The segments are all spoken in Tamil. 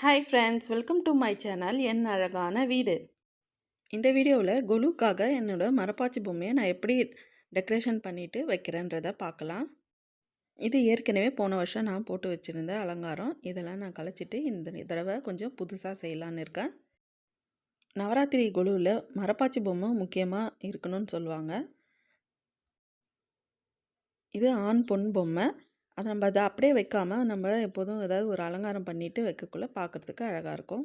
Hi friends welcome to my channel என் அழகான வீடு. இந்த வீடியோவில் குலுக்காக என்னோட மரப்பாச்சி பொம்மையை நான் எப்படி டெக்கரேஷன் பண்ணிவிட்டு வைக்கிறேன்றதை பார்க்கலாம். இது ஏற்கனவே போன வருஷம் நான் போட்டு வச்சுருந்த அலங்காரம். இதெல்லாம் நான் கலைச்சிட்டு இந்த தடவை கொஞ்சம் புதுசாக செய்யலான்னு இருக்கேன். நவராத்திரி குழுவில் மரப்பாச்சி பொம்மை முக்கியமாக இருக்கணும்னு சொல்லுவாங்க. இது ஆண் பொன் பொம்மை. அதை நம்ம அதை அப்படியே வைக்காமல் நம்ம எப்போதும் ஏதாவது ஒரு அலங்காரம் பண்ணிவிட்டு வைக்கக்குள்ளே பார்க்குறதுக்கு அழகாக இருக்கும்.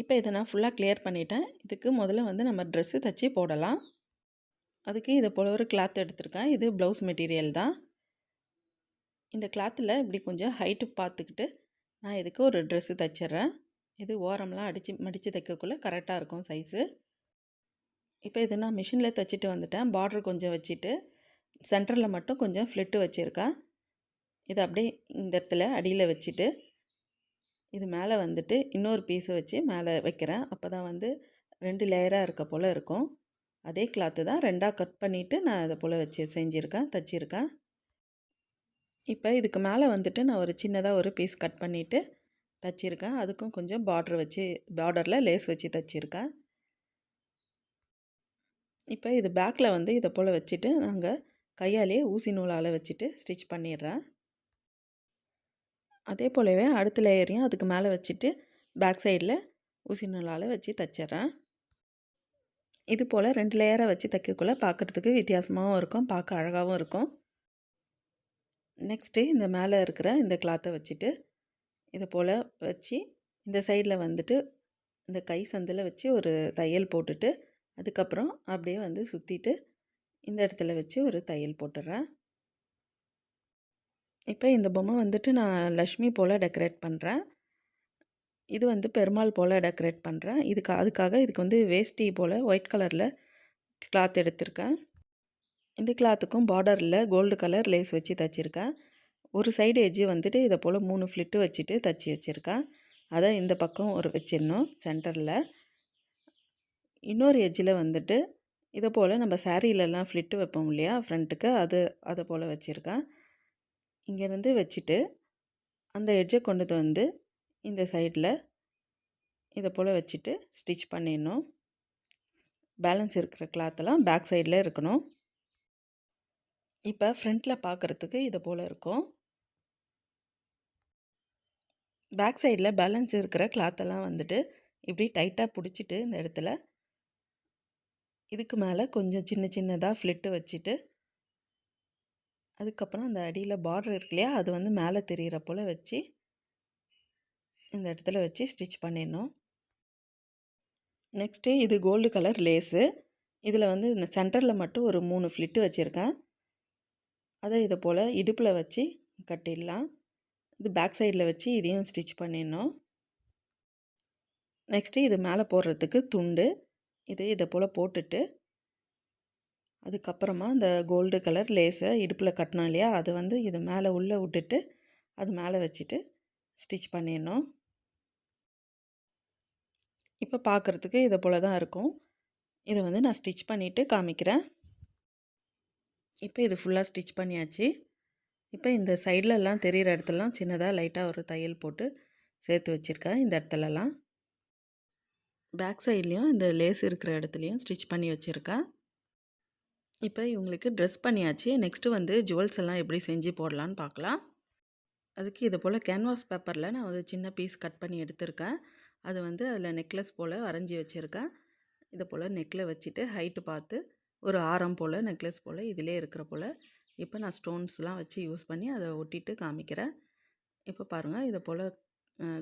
இப்போ இதை நான் ஃபுல்லாக கிளியர் பண்ணிட்டேன். இதுக்கு முதல்ல வந்து நம்ம ட்ரெஸ்ஸு தைச்சி போடலாம். அதுக்கு இதை போல் ஒரு கிளாத் எடுத்திருக்கேன். இது ப்ளவுஸ் மெட்டீரியல் தான். இந்த கிளாத்தில் இப்படி கொஞ்சம் ஹைட்டு பார்த்துக்கிட்டு நான் இதுக்கு ஒரு ட்ரெஸ்ஸு தைச்சிட்றேன். இது ஓரம்லாம் அடித்து மடித்து தைக்கக்குள்ளே கரெக்டாக இருக்கும் சைஸு இப்போ இது நான் மிஷினில் தைச்சிட்டு வந்துட்டேன். பார்டர் கொஞ்சம் வச்சுட்டு சென்டரில் மட்டும் கொஞ்சம் ஃப்ளிட்டு வச்சுருக்கேன். இதை அப்படியே இந்த இடத்துல அடியில் வச்சுட்டு இது மேலே வந்துட்டு இன்னொரு பீஸை வச்சு மேலே வைக்கிறேன். அப்போ தான் வந்து ரெண்டு லேயராக இருக்க போல் இருக்கும். அதே கிளாத்து தான் ரெண்டாக கட் பண்ணிவிட்டு நான் அதை போல் வச்சு செஞ்சுருக்கேன் தச்சிருக்கேன். இப்போ இதுக்கு மேலே வந்துட்டு நான் ஒரு சின்னதாக ஒரு பீஸ் கட் பண்ணிவிட்டு தச்சிருக்கேன். அதுக்கும் கொஞ்சம் பார்ட்ரு வச்சு பார்டரில் லேஸ் வச்சு தச்சிருக்கேன். இப்போ இது பேக்கில் வந்து இதை போல் வச்சுட்டு நாங்கள் கையாலே ஊசி நூலால் வச்சுட்டு ஸ்டிச் பண்ணிடுறேன். அதே போலவே அடுத்த லேயரையும் அதுக்கு மேலே வச்சுட்டு பேக் சைடில் ஊசி நூலால் வச்சு தைச்சிட்றேன். இது போல் ரெண்டு லேயரை வச்சு தைக்கக்குள்ளே பார்க்குறதுக்கு வித்தியாசமாகவும் இருக்கும் பார்க்க அழகாகவும் இருக்கும். நெக்ஸ்ட்டு இந்த மேலே இருக்கிற இந்த கிளாத்தை வச்சுட்டு இதை போல் வச்சு இந்த சைடில் வந்துட்டு இந்த கை சந்தில் வச்சு ஒரு தையல் போட்டுட்டு அதுக்கப்புறம் அப்படியே வந்து சுற்றிட்டு இந்த இடத்துல வச்சு ஒரு தையல் போட்டுடுறேன். இப்போ இந்த பொம்மை வந்துட்டு நான் லக்ஷ்மி போல் டெக்கரேட் பண்ணுறேன் இது வந்து பெருமாள் போல் டெக்கரேட் பண்ணுறேன் இதுக்கு அதுக்காக இதுக்கு வந்து வேஷ்டி போல் ஒயிட் கலரில் கிளாத் எடுத்திருக்கேன். இந்த கிளாத்துக்கும் பார்டரில் கோல்டு கலர் லேஸ் வச்சு தைச்சிருக்கேன். ஒரு சைடு எஜ்ஜு வந்துட்டு இதை போல் மூணு ஃப்ளிட்டு வச்சுட்டு தைச்சி வச்சுருக்கேன். அதை இந்த பக்கம் ஒரு வச்சிடணும் சென்டரில் இன்னொரு எஜ்ஜில் வந்துட்டு இதை போல் நம்ம சாரீலெலாம் ஃப்ளிட்டு வைப்போம் இல்லையா? ஃப்ரண்ட்டுக்கு அது அதை போல் வச்சுருக்கேன். இங்கேருந்து வச்சுட்டு அந்த எட்ஜை கொண்டு வந்து இந்த சைடில் இதை போல் வச்சுட்டு ஸ்டிச் பண்ணிடணும். பேலன்ஸ் இருக்கிற கிளாத்தெல்லாம் பேக் சைடில் இருக்கணும். இப்போ ஃப்ரண்ட்டில் பார்க்குறதுக்கு இதை போல் இருக்கும். பேக் சைடில் பேலன்ஸ் இருக்கிற கிளாத்தெல்லாம் வந்துட்டு இப்படி டைட்டாக பிடிச்சிட்டு இந்த இடத்துல இதுக்கு மேலே கொஞ்சம் சின்ன சின்னதாக ஃப்ளிட்டு வச்சுட்டு அதுக்கப்புறம் அந்த அடியில் பார்டர் இருக்கு இல்லையா அது வந்து மேலே தெரிகிற போல் வச்சு இந்த இடத்துல வச்சு ஸ்டிச் பண்ணிடணும். நெக்ஸ்ட்டு இது கோல்டு கலர் லேஸு இதில் வந்து இந்த சென்டரில் மட்டும் ஒரு மூணு ஃப்ளிட்டு வச்சுருக்கேன். அதை இதை போல் இடுப்பில் வச்சு கட்டிடலாம். இது பேக் சைடில் வச்சு இதையும் ஸ்டிச் பண்ணிடணும். நெக்ஸ்ட்டு இது மேலே போடுறதுக்கு துண்டு. இது இதை போல் போட்டுட்டு அதுக்கப்புறமா இந்த கோல்டு கலர் லேஸை இடுப்பில் கட்டினோம் இல்லையா? அதை வந்து இது மேலே உள்ளே விட்டுட்டு அது மேலே வச்சுட்டு ஸ்டிச் பண்ணிடணும். இப்போ பார்க்குறதுக்கு இதை போல் தான் இருக்கும். இதை வந்து நான் ஸ்டிச் பண்ணிவிட்டு காமிக்கிறேன். இப்போ இது ஃபுல்லாக ஸ்டிச் பண்ணியாச்சு. இப்போ இந்த சைட்லலாம் தெரிகிற இடத்துலலாம் சின்னதாக லைட்டாக ஒரு தையல் போட்டு சேர்த்து வச்சுருக்கேன் இந்த இடத்துலலாம். பேக் சைட்லேயும் இந்த லேஸ் இருக்கிற இடத்துலையும் ஸ்டிச் பண்ணி வச்சுருக்கேன். இப்போ இவங்களுக்கு ட்ரெஸ் பண்ணியாச்சு. நெக்ஸ்ட்டு வந்து ஜுவல்ஸ் எல்லாம் எப்படி செஞ்சு போடலான்னு பார்க்கலாம். அதுக்கு இது போல் கேன்வாஸ் பேப்பரில் நான் ஒரு சின்ன பீஸ் கட் பண்ணி எடுத்திருக்கேன். அது வந்து அதில் நெக்லஸ் போல் வரைஞ்சி வச்சுருக்கேன். இதை போல் நெக்கில் வச்சுட்டு ஹைட்டு பார்த்து ஒரு ஆரம் போல் நெக்லஸ் போல் இதிலே இருக்கிற போல் இப்போ நான் ஸ்டோன்ஸ்லாம் வச்சு யூஸ் பண்ணி அதை ஒட்டிட்டு காமிக்கிறேன். இப்போ பாருங்கள் இதை போல்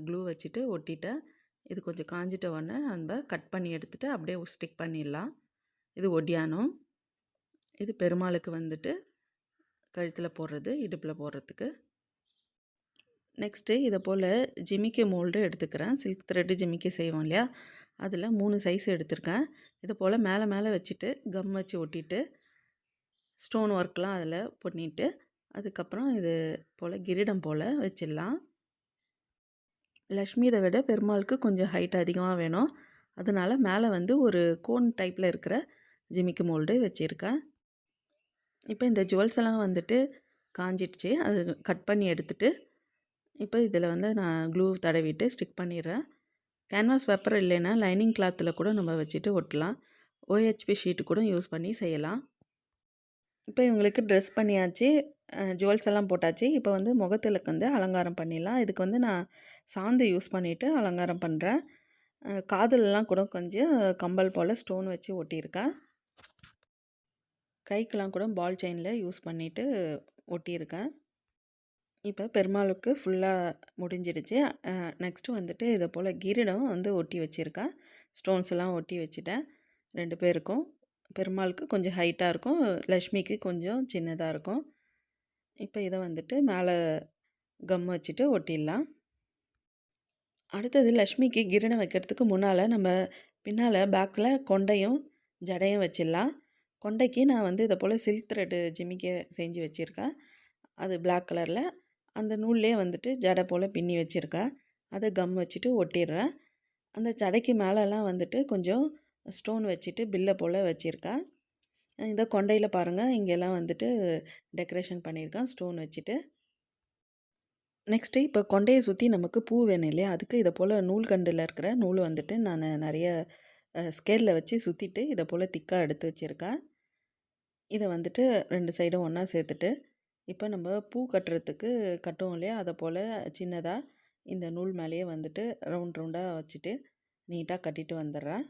க்ளூ வச்சுட்டு ஒட்டிட்டேன். இது கொஞ்சம் காஞ்சிட்ட உடனே நம்ம கட் பண்ணி எடுத்துகிட்டு அப்படியே ஸ்டிக் பண்ணிடலாம். இது ஒடியானம். இது பெருமாளுக்கு வந்துட்டு கழுத்தில் போடுறது இடுப்பில் போடுறதுக்கு. நெக்ஸ்ட்டு இதை போல் ஜிமிக்கி மோல்டு எடுத்துக்கிறேன். சில்க் த்ரெட்டு ஜிமிக்கி செய்வோம் இல்லையா? அதில் மூணு சைஸ் எடுத்திருக்கேன். இதை போல் மேலே மேலே வச்சுட்டு கம் வச்சு ஒட்டிட்டு ஸ்டோன் ஒர்க்லாம் அதில் பண்ணிவிட்டு அதுக்கப்புறம் இது போல் கிரீடம் போல் வச்சிடலாம். லக்ஷ்மி இதை விட பெருமாளுக்கு கொஞ்சம் ஹைட் அதிகமாக வேணும். அதனால் மேலே வந்து ஒரு கோன் டைப்பில் இருக்கிற ஜிமிக்கி மோல்டு வச்சுருக்கேன். இப்போ இந்த ஜுவல்ஸ் எல்லாம் வந்துட்டு காஞ்சிடுச்சு. அது கட் பண்ணி எடுத்துகிட்டு இப்போ இதில் வந்து நான் க்ளூ தடவிட்டு ஸ்டிக் பண்ணிடுறேன். கேன்வாஸ் பேப்பர் இல்லைன்னா லைனிங் கிளாத்தில் கூட நம்ம வச்சுட்டு ஒட்டலாம். ஓஹெச்பி ஷீட்டு கூட யூஸ் பண்ணி செய்யலாம். இப்போ இவங்களுக்கு ட்ரெஸ் பண்ணியாச்சு. ஜுவல்ஸ் எல்லாம் போட்டாச்சு. இப்போ வந்து முகத்திலுக்கு வந்து அலங்காரம் பண்ணிடலாம். இதுக்கு வந்து நான் சாந்து யூஸ் பண்ணிவிட்டு அலங்காரம் பண்ணுறேன் காதலெலாம் கூட கொஞ்சம் கம்பல் போல் ஸ்டோன் வச்சு ஒட்டியிருக்கேன். கைக்கெலாம் கூட பால் செயினில் யூஸ் பண்ணிவிட்டு ஒட்டியிருக்கேன். இப்போ பெருமாளுக்கு ஃபுல்லாக முடிஞ்சிடுச்சு. நெக்ஸ்ட்டு வந்துட்டு இதை போல் கிரீடம் வந்து ஒட்டி வச்சுருக்கேன். ஸ்டோன்ஸ் எல்லாம் ஒட்டி வச்சுட்டேன். ரெண்டு பேருக்கும். பெருமாளுக்கு கொஞ்சம் ஹைட்டாக இருக்கும். லக்ஷ்மிக்கு கொஞ்சம் சின்னதாக இருக்கும். இப்போ இதை வந்துட்டு மேலே கம் வச்சுட்டு ஒட்டிடலாம். அடுத்தது லக்ஷ்மிக்கு கிரீடம் வைக்கிறதுக்கு முன்னால் நம்ம பின்னால் பேக்கில் கொண்டையும் ஜடையும் வச்சிடலாம். கொண்டைக்கு நான் வந்து இதை போல் சில்க் த்ரெட்டு ஜிமிக்க செஞ்சு வச்சுருக்கேன். அது பிளாக் கலரில் அந்த நூல்லே வந்துட்டு ஜடை போல் பின்னி வச்சுருக்கேன் அதை கம் வச்சுட்டு ஒட்டிடுறேன். அந்த ஜடைக்கு மேலெலாம் வந்துட்டு கொஞ்சம் ஸ்டோன் வச்சுட்டு பில்லை போல் வச்சுருக்கேன் இந்த கொண்டையில் பாருங்கள் இங்கெல்லாம் வந்துட்டு டெக்கரேஷன் பண்ணியிருக்கேன் ஸ்டோன் வச்சுட்டு. நெக்ஸ்ட்டு இப்போ கொண்டையை சுற்றி நமக்கு பூ வேணும் இல்லையா? அதுக்கு இதை போல் நூல்கண்டில் இருக்கிற நூல் வந்துட்டு நான் நிறைய ஸ்கேலில் வச்சு சுற்றிட்டு இதை போல் திக்காக எடுத்து வச்சுருக்கேன். இதை வந்துட்டு ரெண்டு சைடும் ஒன்றா சேர்த்துட்டு இப்போ நம்ம பூ கட்டுறதுக்கு கட்டுவோம் இல்லையா? அதை போல் சின்னதாக இந்த நூல் மேலேயே வந்துட்டு ரவுண்ட் ரவுண்டாக வச்சுட்டு நீட்டாக கட்டிட்டு வந்துடுறேன்.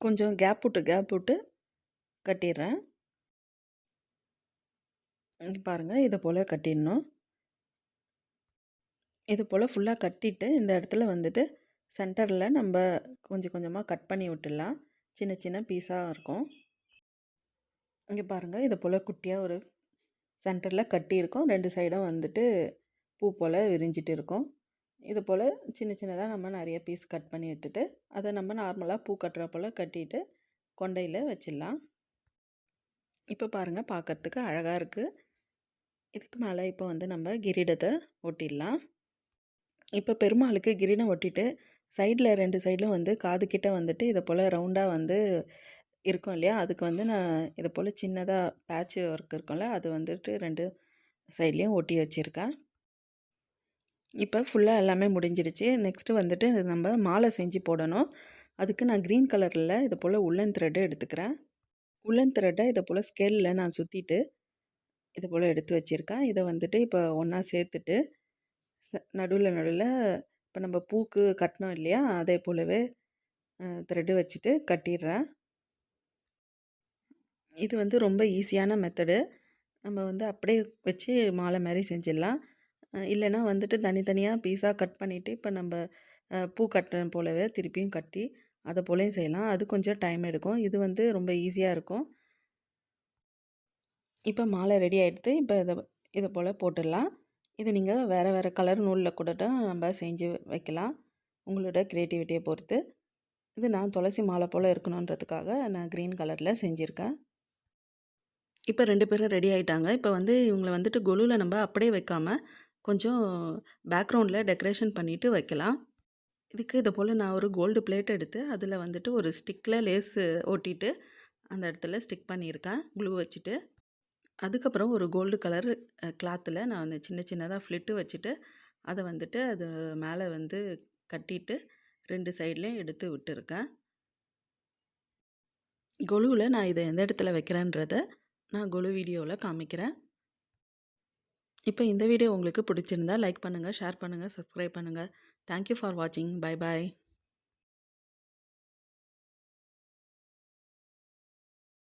கொஞ்சம் கேப் விட்டு கேப் விட்டு கட்டிடுறேன். பாருங்கள் இதை போல் கட்டிடணும். இது போல் ஃபுல்லாக கட்டிட்டு இந்த இடத்துல வந்துட்டு சென்டரில் நம்ம கொஞ்சம் கொஞ்சமாக கட் பண்ணி விட்டுடலாம். சின்ன சின்ன பீஸாக இருக்கும். இங்கே பாருங்கள் இதை போல் குட்டியாக ஒரு சென்டரில் கட்டியிருக்கோம். ரெண்டு சைடும் வந்துட்டு பூ போல் விரிஞ்சிட்டு இருக்கும். இது போல் சின்ன சின்னதாக நம்ம நிறைய பீஸ் கட் பண்ணி விட்டுட்டு அதை நம்ம நார்மலாக பூ கட்டுற போல் கட்டிட்டு கொண்டையில் வச்சிடலாம். இப்போ பாருங்கள் பார்க்குறதுக்கு அழகாக இருக்குது இதுக்கு மேலே இப்போ வந்து நம்ம கிரீடத்தை ஒட்டிடலாம். இப்போ பெருமாளுக்கு கிரீடம் ஒட்டிட்டு சைடில் ரெண்டு சைடிலும் வந்து காது கிட்ட வந்துட்டு இதை போல் ரவுண்டாக வந்து இருக்கும் இல்லையா? அதுக்கு வந்து நான் இதை போல் சின்னதாக பேட்ச் ஒர்க் இருக்கும்ல அது வந்துட்டு ரெண்டு சைட்லேயும் ஒட்டி வச்சுருக்கேன். இப்போ ஃபுல்லாக எல்லாமே முடிஞ்சிடுச்சு. நெக்ஸ்ட்டு வந்துட்டு நம்ம மாலை செஞ்சு போடணும். அதுக்கு நான் க்ரீன் கலரில் இதை போல் உள்ளன் த்ரெட்டு எடுத்துக்கிறேன். உள்ளன் த்ரெட்டை இதை போல் ஸ்கேலில் நான் சுற்றிட்டு இது போல் எடுத்து வச்சுருக்கேன். இதை வந்துட்டு இப்போ ஒன்றா சேர்த்துட்டு நடுவில் நடுவில் இப்போ நம்ம பூக்கு கட்டினோம் இல்லையா? அதே போலவே த்ரெட்டு வச்சுட்டு கட்டிடுறேன். இது வந்து ரொம்ப ஈஸியான மெத்தடு. நம்ம வந்து அப்படியே வச்சு மாலை மாதிரி செஞ்சிடலாம். இல்லைன்னா வந்துட்டு தனித்தனியாக பீஸாக கட் பண்ணிவிட்டு இப்போ நம்ம பூ கட்டுறது போலவே திருப்பியும் கட்டி அதை போலையும் செய்யலாம். அது கொஞ்சம் டைம் எடுக்கும். இது வந்து ரொம்ப ஈஸியாக இருக்கும். இப்போ மாலை ரெடி ஆகிடுது இப்போ இதை இதை போல் போட்டுடலாம். இது நீங்கள் வேறு வேறு கலர் நூலில் கூட நம்ம செஞ்சு வைக்கலாம். உங்களோட க்ரியேட்டிவிட்டியை பொறுத்து. இது நான் துளசி மாலை போல் இருக்கணுன்றதுக்காக நான் க்ரீன் கலரில் செஞ்சுருக்கேன். இப்போ ரெண்டு பேரும் ரெடி ஆகிட்டாங்க இப்போ வந்து இவங்களை வந்துட்டு கொலுவில் நம்ம அப்படியே வைக்காமல் கொஞ்சம் பேக்ரவுண்டில் டெக்கரேஷன் பண்ணிவிட்டு வைக்கலாம். இதுக்கு இதை போல் நான் ஒரு கோல்டு பிளேட் எடுத்து அதில் வந்துட்டு ஒரு ஸ்டிக்கில் லேஸு ஒட்டிட்டு அந்த இடத்துல ஸ்டிக் பண்ணியிருக்கேன். க்ளூ வச்சுட்டு அதுக்கப்புறம் ஒரு கோல்டு கலர் கிளாத்தில் நான் வந்து சின்ன சின்னதாக ஃப்ளிட்டு வச்சுட்டு அதை வந்துட்டு அது மேலே வந்து கட்டிட்டு ரெண்டு சைட்லேயும் எடுத்து விட்டுருக்கேன். கொலுவில் நான் இதை எந்த இடத்துல வைக்கிறேன்றத நான் குழு வீடியோவில் காமிக்கிறேன். இப்போ இந்த வீடியோ உங்களுக்கு பிடிச்சிருந்தா லைக் பண்ணுங்கள் ஷேர் பண்ணுங்கள் சப்ஸ்கிரைப் பண்ணுங்கள் தேங்க்யூ ஃபார் வாட்சிங் பை பாய்